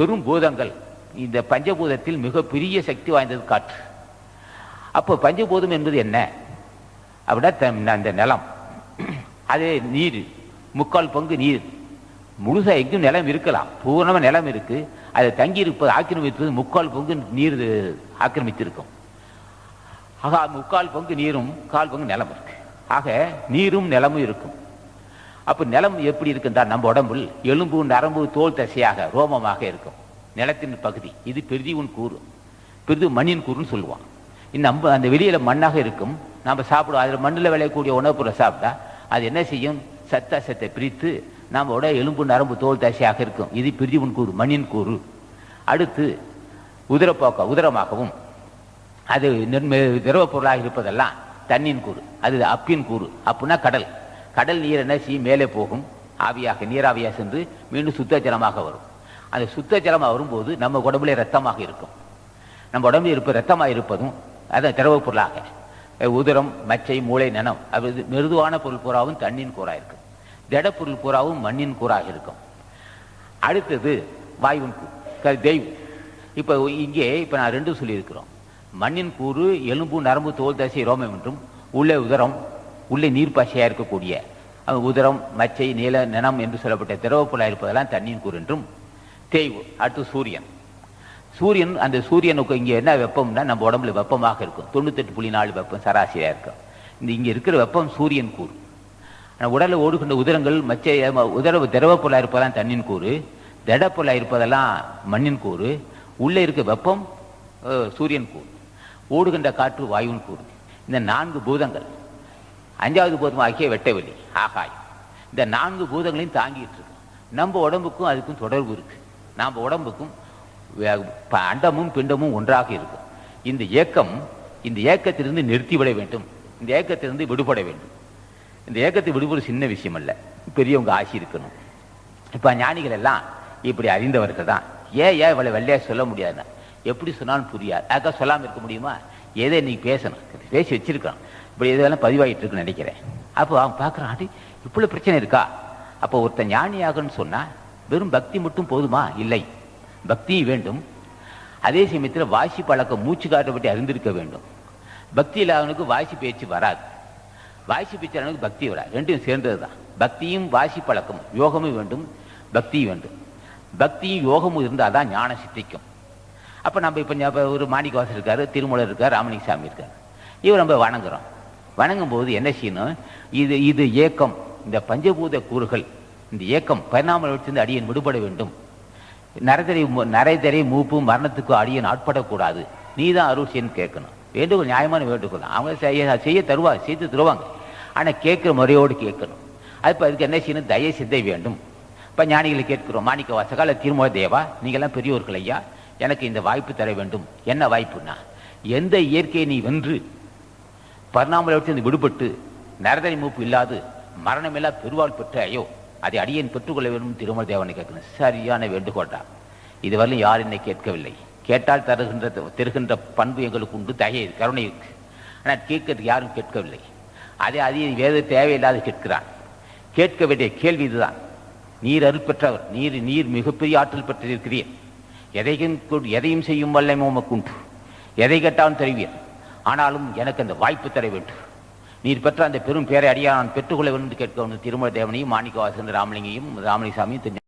பெரும் பூதங்கள். இந்த பஞ்சபூதத்தில் மிக பெரிய சக்தி வாய்ந்தது காற்று. அப்போ பஞ்சபூதம் என்பது என்ன? அப்படின்னா அந்த நிலம். அது நீர் முக்கால் பங்கு நீர். முழுசா எங்கும் நிலம் இருக்கலாம். பூர்ணமாக நிலம் இருக்கு. அதை தங்கி இருப்பது ஆக்கிரமிப்பது முக்கால் பங்கு நீர் ஆக்கிரமித்திருக்கும். ஆக முக்கால் பங்கு நீரும் கால் பங்கு நிலம் இருக்கு. ஆக நீரும் நிலமும் இருக்கும். அப்ப நிலம் எப்படி இருக்குன்றா? நம்ம உடம்பில் எலும்பு நரம்பு தோல் தசையாக ரோமமாக இருக்கும். நிலத்தின் பகுதி. இது பெரிதிவுன் கூறு. பெரிது மண்ணின் கூறுன்னு சொல்லுவான். இந்த நம்ம அந்த வெளியில மண்ணாக இருக்கும். நம்ம சாப்பிடுவோம். அதில் மண்ணில் விளையக்கூடிய உணவுப் பொருளை சாப்பிட்டா அது என்ன செய்யும்? சத்தாசத்தை பிரித்து நம்மளோட எலும்பு நரம்பு தோல் தசையாக இருக்கும். இது பிரிதிவுன் கூறு மண்ணின் கூறு. அடுத்து உதிரப்போக்க உதிரமாகவும். அது திரவ பொருளாக இருப்பதெல்லாம் தண்ணின் கூறு. அது அப்பின் கூறு. அப்புன்னா கடல். கடல் நீர் என்ன செய்யும்? மேலே போகும். ஆவியாக நீராவியாக சென்று மீண்டும் சுத்த ஜலமாக வரும். அந்த சுத்த ஜலமாக வரும்போது நம்ம உடம்புல ரத்தமாக இருக்கும். நம்ம உடம்புல இருப்ப ரத்தமாக இருப்பதும் அது திரவ பொருளாக. உதிரம் மச்சை மூளை நனம் அது மிருதுவான பொருள் பூராவும் தண்ணின் கூறாக இருக்கும். திடப்பொருள் பூராவும் மண்ணின் கூறாக இருக்கும். அடுத்தது வாயுவின் கூ தெய்வம். இப்போ இங்கே இப்போ நான் ரெண்டும் சொல்லியிருக்கிறோம். மண்ணின் கூறு எலும்பு நரம்பு தோல் தசை ரோமம் என்றும் உள்ளே உதரம் உள்ளே நீர்ப்பாசையாக இருக்கக்கூடிய உதரம் மச்சை நீல நினம் என்று சொல்லப்பட்ட திரவப்பொருளாக இருப்பதெல்லாம் தண்ணீர் கூறு என்றும் தேய்வு. அடுத்து சூரியன். சூரியன் அந்த சூரியனுக்கு இங்கே என்ன வெப்பம்னா நம்ம உடம்புல வெப்பமாக இருக்கும். தொண்ணூத்தெட்டு புள்ளி நாலு வெப்பம் சராசரியாக இருக்கும். இந்த இங்கே இருக்கிற வெப்பம் சூரியன் கூறு. ஆனால் உடலில் ஓடுகின்ற உதிரங்கள் மச்சை உதரவு உதர திரவப்பொருளாக இருப்பதெல்லாம் தண்ணின் கூறு. திடப்பொருளாக இருப்பதெல்லாம் மண்ணின் கூறு. உள்ளே இருக்க வெப்பம் சூரியன் கூறு. ஓடுகின்ற காற்று வாயுவின் கூறு. இந்த நான்கு பூதங்கள். அஞ்சாவது பூதம் ஆகிய வெட்டவெளி. ஆகாயம் இந்த நான்கு பூதங்களையும் தாங்கிட்டு இருக்கு. நம்ம உடம்புக்கும் அதுக்கும் தொடர்பு இருக்கு. நம்ம உடம்புக்கும் அண்டமும் பிண்டமும் ஒன்றாக இருக்கும் இந்த ஏக்கம் இந்த ஏக்கத்திலிருந்து நிறுத்திவிட வேண்டும். இந்த ஏக்கத்திலிருந்து விடுபட வேண்டும். இந்த ஏக்கத்தை விடுபட சின்ன விஷயம் அல்ல பெரியவங்க ஆசி இருக்கணும். இப்ப ஞானிகள் எல்லாம் இப்படி அறிந்தவர்கள் தான். ஏன் ஏன் இவளை வெள்ளையா சொல்ல முடியாதுன்னா? எப்படி சொன்னாலும் புரியாது. அதுக்காக சொல்லாம இருக்க முடியுமா? எதை இன்னைக்கு பேசணும்? பேசி வச்சிருக்கணும். இப்படி இதெல்லாம் பதிவாகிட்டு இருக்குன்னு நினைக்கிறேன். அப்போ அவன் பார்க்குறான் அடி இவ்வளவு பிரச்சனை இருக்கா? அப்போ ஒருத்தன் ஞானியாகன்னு சொன்னால் வெறும் பக்தி மட்டும் போதுமா? இல்லை. பக்தியும் வேண்டும். அதே சமயத்தில் வாசி பழக்கம் மூச்சு காற்றை பற்றி அறிந்திருக்க வேண்டும். பக்தி இல்லாதவனுக்கு வாசி பேச்சு வராது. வாசி பேச்சாளனுக்கு பக்தி வராது. ரெண்டும் சேர்ந்தது தான் பக்தியும் வாசி பழக்கம் யோகமும் வேண்டும் பக்தியும் வேண்டும். பக்தியும் யோகமும் இருந்தால் தான் ஞானம் சித்திக்கும். அப்போ நம்ம இப்போ ஒரு மாணிக்கவாசர் இருக்கார் திருமூலர் இருக்கார் ராமலிங்க இருக்கார். இவர் நம்ம வணங்குறோம். வணங்கும் போது என்ன செய்யணும்? இது இது ஏக்கம். இந்த பஞ்சபூத கூறுகள் இந்த ஏக்கம் பரிணாமல் வச்சிருந்து அடியன் விடுபட வேண்டும். நரதரை நரைதரை மூப்பு மரணத்துக்கு அடியன் ஆட்படக்கூடாது. நீ தான் அருள் செய்யன்னு கேட்கணும். வேண்டுகோள் நியாயமான வேண்டுகோள். அவங்க செய்ய செய்ய தருவா செய்து தருவாங்க. ஆனால் கேட்குற முறையோடு கேட்கணும். அது இப்போ அதுக்கு என்ன செய்யணும்? தய சிந்தை வேண்டும். இப்போ ஞானிகளை கேட்கிறோம். மாணிக்க வாசகால திருமூல தேவா நீங்கள்லாம் பெரியோர்கள் ஐயா எனக்கு இந்த வாய்ப்பு தர வேண்டும். என்ன வாய்ப்புனா எந்த இயற்கையை நீ வென்று பரிணாமலத்திலிருந்து விடுபட்டு நரதரி மூப்பு இல்லாது மரணமில்லா பெருவாள் பெற்ற ஐயோ அதை அடியேன் பெற்றுக்கொள்ள வேண்டும் திருமல தேவனை கேட்கணும். சரியான வேண்டுகோட்டா இதுவரையிலும் யார் என்னை கேட்கவில்லை. கேட்டால் தருகின்ற தருகின்ற பண்பு எங்களுக்கு உண்டு தகை கருணை இருக்கு. ஆனால் கேட்கறதுக்கு யாரும் கேட்கவில்லை. அதே அதிக வேத தேவையில்லாத கேட்கிறான். கேட்க வேண்டிய கேள்வி இதுதான். நீர் அருட்பெற்றவர் நீர் நீர் மிகப்பெரிய ஆற்றல் பெற்றிருக்கிறீர். எதையும் எதையும் செய்யும் வல்லமை உமக்கு உண்டு. எதை கேட்டாலும் தருவீர். ஆனாலும் எனக்கு அந்த வாய்ப்பு தர வேண்டும். நீர் பெற்ற அந்த பெரும் பேரை அடியான் நான் பெற்றுக்கொள்ள வேண்டும் என்று கேட்க வேண்டும் திருமல தேவனையும் மாணிக்கவாசன் ராமலிங்கையும் ராமலிசாமியும் திரு